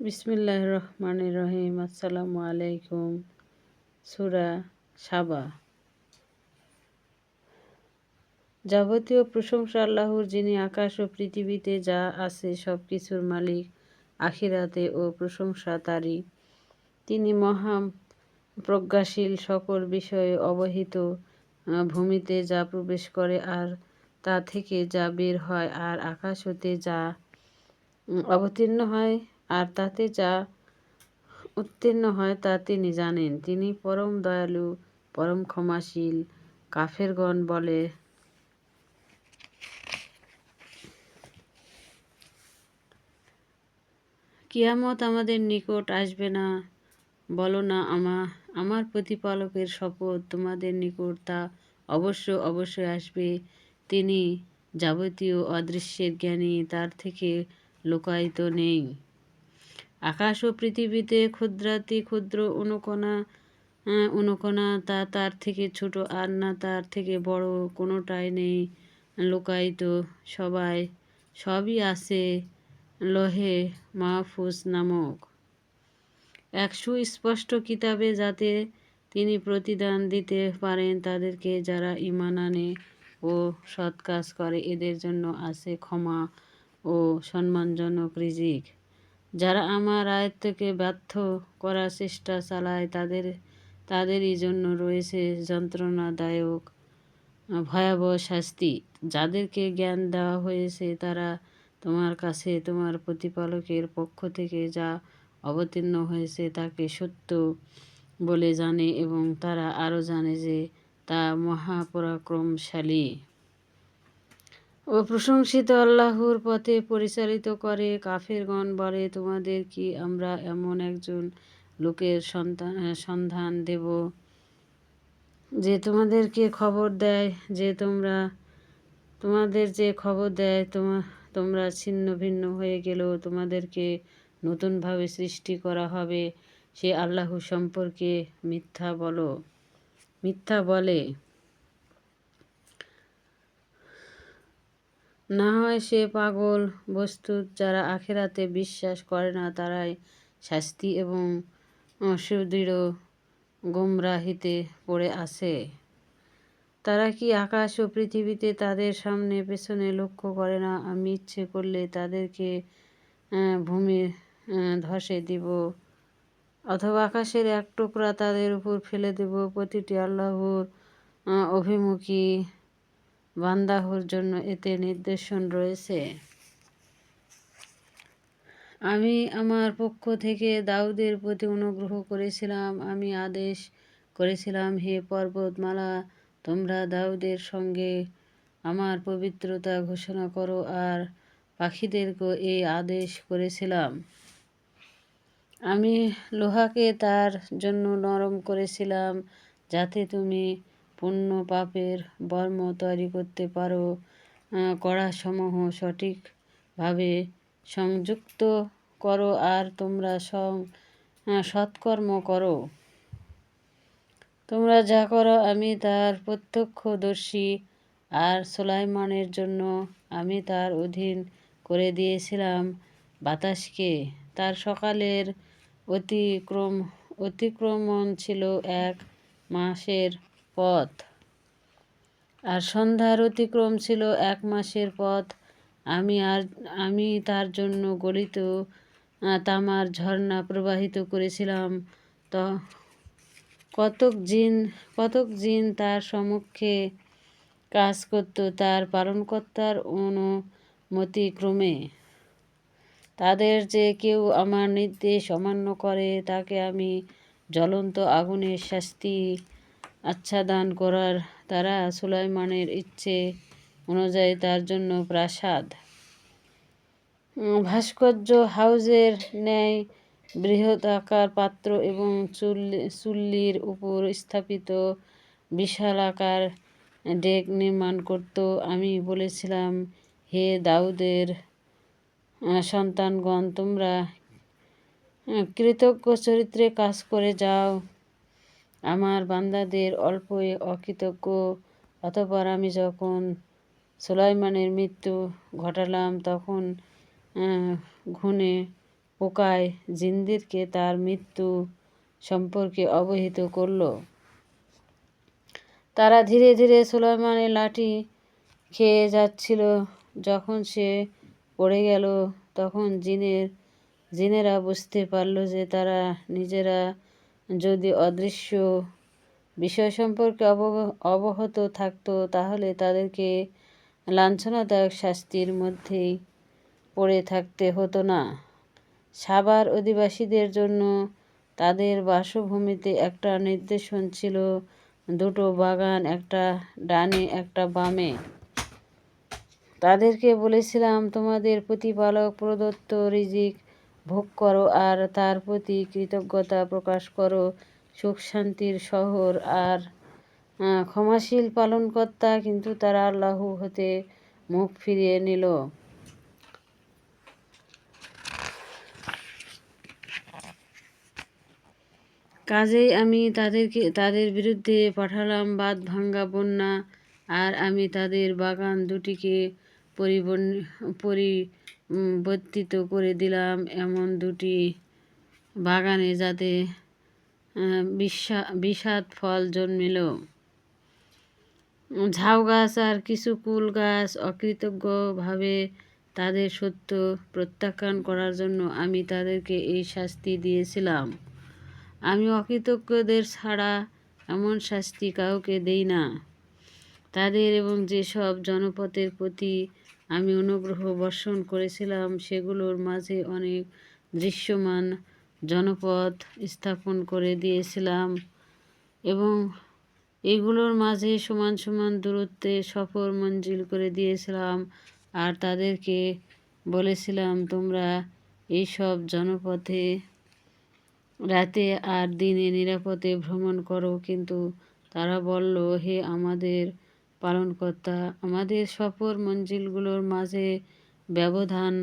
বিসমিল্লাহ রহমান রহিম। আসসালামু আলাইকুম। সুরা সাবা। যাবতীয় প্রশংসা আল্লাহর, যিনি আকাশ ও পৃথিবীতে যা আছে সব কিছুর মালিক, আখিরাতে ও প্রশংসা তারই তিনি মহা প্রজ্ঞাশীল সকল বিষয়ে অবহিত ভূমিতে যা প্রবেশ করে আর তা থেকে যা বের হয় আর আকাশ হতে যা অবতীর্ণ হয়। আর তাতে যা উত্তীর্ণ হয় তা তিনি জানেন। তিনি পরম দয়ালু, পরম ক্ষমাশীল, কাফেরগণ বলে। কিয়ামত আমাদের নিকট আসবে না। বলো না আমা, আমার প্রতিপালকের শপথ তোমাদের নিকট তা অবশ্য অবশ্যই আসবে। তিনি যাবতীয় অদৃশ্যের জ্ঞানী, তার থেকে লোকায়িত নেই। আকাশ ও পৃথিবীতে ক্ষুদ্রাতি ক্ষুদ্র অনুকণা অনুকণা, তা তার থেকে ছোট আর না তার থেকে বড় কোনোটাই নেই। লোকায়িত সবাই, সবই আছে লোহে মাহফুজ নামক এক সুস্পষ্ট কিতাবে যাতে তিনি প্রতিদান দিতে পারেন তাদেরকে যারা ইমান আনে ও সৎ কাজ করে। এদের জন্য আছে ক্ষমা ও সম্মানজনক রিজিক। যারা আমার আয়ত্তকে ব্যর্থ করার চেষ্টা চালায়, তাদের, তাদেরই জন্য রয়েছে যন্ত্রণাদায়ক, ভয়াবহ শাস্তি। যাদেরকে জ্ঞান দেওয়া হয়েছে, তারা তোমার কাছে, তোমার প্রতিপালকের পক্ষ থেকে যা অবতীর্ণ হয়েছে, তাকে সত্য বলে জানে এবং তারা আরও জানে যে তা মহাপরাক্রমশালী। ও প্রশংসিত আল্লাহর পথে পরিচালিত করে, কাফেরগণ বলে, তোমাদের কি আমরা এমন একজন লোকের সন্তান সন্ধান দেব যে তোমাদেরকে খবর দেয়, যে তোমরা, তোমাদের যে খবর দেয়, তোমা, তোমরা ছিন্ন ভিন্ন হয়ে গেলেও তোমাদেরকে নতুনভাবে সৃষ্টি করা হবে? সে আল্লাহ সম্পর্কে মিথ্যা বলো। মিথ্যা বলে। না হয় সে পাগল বস্তু যারা আখেরাতে বিশ্বাস করে না, তারাই শাস্তি এবং সুদৃঢ় গুমরাহিতে পড়ে আছে। তারা কি আকাশ ও পৃথিবীতে তাদের সামনে পেছনে লক্ষ্য করে না? আমি ইচ্ছে করলে তাদেরকে ভূমি ধসে দিব অথবা আকাশের এক টুকরা তাদের উপর ফেলে দেব। প্রতিটি আল্লাহর অভিমুখী বান্দাহর জন্য এতে নির্দেশন রয়েছে। আমি আমার পক্ষ থেকে দাউদের প্রতি অনুগ্রহ করেছিলাম, আমি আদেশ করেছিলাম, হে পর্বতমালা, তোমরা দাউদের সঙ্গে আমার পবিত্রতা ঘোষণা করো আর পাখিদেরকেও এই আদেশ করেছিলাম। আমি লোহাকে তার জন্য নরম করেছিলাম, যাতে তুমি পুণ্য পাপের বর্ম তৈরি করতে পারো কড়াসমূহ সঠিকভাবে সংযুক্ত করো আর তোমরা সৎকর্ম করো। তোমরা যা করো আমি তার প্রত্যক্ষদর্শী আর সোলাইমানের জন্য আমি তার অধীন করে দিয়েছিলাম বাতাসকে। তার সকালের অতিক্রম, অতিক্রমণ ছিল এক মাসের পথ। আর সন্ধ্যার অতিক্রম ছিল এক মাসের পথ। আমি আর, আমি তার জন্য গলিত তামার ঝর্ণা প্রবাহিত করেছিলাম। তো, কতক জিন কতক জিন তার সম্মুখে কাজ করত, তার পালনকর্তার অনুমতিক্রমে তাদের যে কেউ আমার নির্দেশ অমান্য করে, তাকে আমি জ্বলন্ত আগুনের শাস্তি আচ্ছাদান করার তারা সুলাইমানের ইচ্ছে অনুযায়ী তার জন্য প্রাসাদ। ভাস্কর্য হাউজের ন্যায় বৃহৎ আকার পাত্র এবং চুল্লি চুল্লির উপর স্থাপিত বিশাল আকার ডেক নির্মাণ করত। আমি বলেছিলাম, হে দাউদের সন্তানগণ, তোমরা কৃতজ্ঞ চরিত্রে কাজ করে যাও। আমার বান্দাদের অল্পই অকৃতজ্ঞ। অতপর আমি যখন সুলাইমানের মৃত্যু ঘটালাম, তখন ঘুণে পোকায় জিনদেরকে তার মৃত্যু সম্পর্কে অবহিত করল। তারা ধীরে ধীরে সুলাইমানের লাঠি খেয়ে যাচ্ছিল। যখন সে পড়ে গেল, তখন জিনের, জিনেরা বুঝতে পারল যে তারা নিজেরা যদি অদৃশ্য বিষয় সম্পর্কে অব অবহত থাকতো, তাহলে তাদেরকে লাঞ্ছনাদায়ক শাস্তির মধ্যেই পড়ে থাকতে হতো না। সাবার অধিবাসীদের জন্য তাদের বাসভূমিতে একটা নির্দেশন ছিল, দুটো বাগান, একটা ডানে, একটা বামে। তাদেরকে বলেছিলাম, তোমাদের প্রতিপালক প্রদত্ত রিজিক ভোগ করো আর তার প্রতি কৃতজ্ঞতা প্রকাশ করো। সুখ শান্তির শহর আর ক্ষমাশীল পালনকর্তা কিন্তু তারা আল্লাহ হতে মুখ ফিরিয়ে নিল। কাজেই আমি তাদেরকে, তাদের বিরুদ্ধে পাঠালাম বাদ ভাঙ্গা বন্যা, আর আমি তাদের বাগান দুটিকে পরিবর্তিত করে দিলাম এমন দুটি বাগানে যাতে বিষা, বিষাদ ফল জন্মিল। ঝাউ গাছ আর কিছু কুল গাছ অকৃতজ্ঞভাবে তাদের সত্য প্রত্যাখ্যান করার জন্য আমি তাদেরকে এই শাস্তি দিয়েছিলাম। আমি অকৃতজ্ঞদের ছাড়া এমন শাস্তি কাউকে দেই না। তাদের এবং যেসব জনপথের প্রতি আমি অনুগ্রহ বর্ষণ করেছিলাম সেগুলোর মাঝে অনেক দৃশ্যমান জনপদ স্থাপন করে দিয়েছিলাম এবং এগুলোর মাঝে সমান সমান দূরত্বে সফর মঞ্জিল করে দিয়েছিলাম আর তাদেরকে বলেছিলাম, তোমরা এইসব জনপথে রাতে আর দিনে নিরাপদে ভ্রমণ করো। কিন্তু তারা বলল, হে আমাদের পালনকর্তা আমাদের সফর মঞ্জিলগুলোর মাঝে ব্যবধান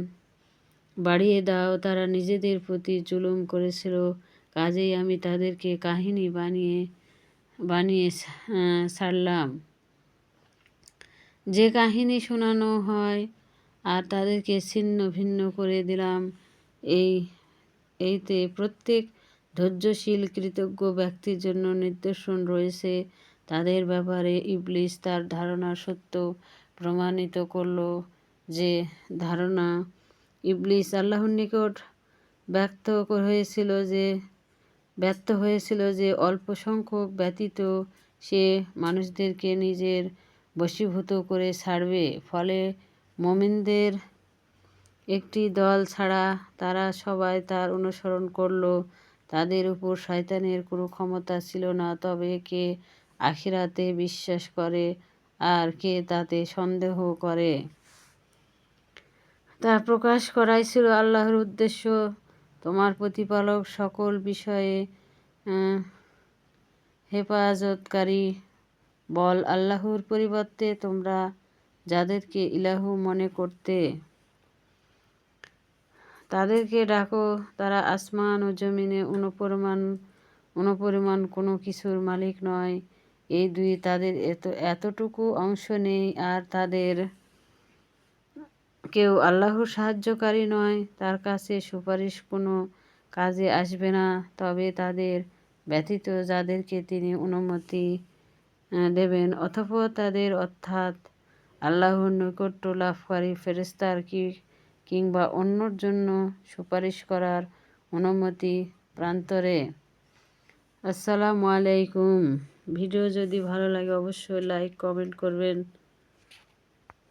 বাড়িয়ে দাও। তারা নিজেদের প্রতি জুলুম করেছিল। কাজেই আমি তাদেরকে কাহিনী বানিয়ে বানিয়ে ছাড়লাম। যে কাহিনী শোনানো হয় আর তাদেরকে ছিন্ন ভিন্ন করে দিলাম, এই, এইতে প্রত্যেক ধৈর্যশীল, কৃতজ্ঞ ব্যক্তির জন্য নির্দেশন রয়েছে। তাদের ব্যাপারে ইবলিস তার ধারণা সত্য প্রমাণিত করল যে ধারণা ইবলিস আল্লাহর নিকট ব্যক্ত হয়েছিল যে ব্যর্থ হয়েছিল যে অল্প সংখ্যক ব্যতীত সে মানুষদেরকে নিজের বশীভূত করে ছাড়বে। ফলে মমিনদের একটি দল ছাড়া তারা সবাই তার অনুসরণ করল। তাদের উপর শয়তানের কোনো ক্ষমতা ছিল না। তবে কে আখিরাতে বিশ্বাস করে, আর কে তাতে সন্দেহ করে? তা প্রকাশ করাই ছিল আল্লাহর উদ্দেশ্য। তোমার প্রতিপালক সকল বিষয়ে হেফাজতকারী। বল আল্লাহর পরিবর্তে তোমরা যাদেরকে ইলাহু মনে করতে, তাদেরকে ডাকো। তারা আসমান ও জমিনে অনুপরিমাণ অনুপরিমাণ কোনো কিছুর মালিক নয়। এই দুই তাদের এত, এতটুকু অংশ নেই আর তাদের কেউ আল্লাহর সাহায্যকারী নয়। তার কাছে সুপারিশ কোনো কাজে আসবে না। তবে তাদের ব্যতীত যাদেরকে তিনি অনুমতি দেবেন অথবা তাদের অর্থাৎ আল্লাহর নৈকট্য লাভকারী ফেরেস্তার কি, কিংবা অন্যর জন্য সুপারিশ করার অনুমতি প্রান্তরে। আসসালামু আলাইকুম। ভিডিও যদি ভালো লাগে অবশ্যই লাইক কমেন্ট করবেন।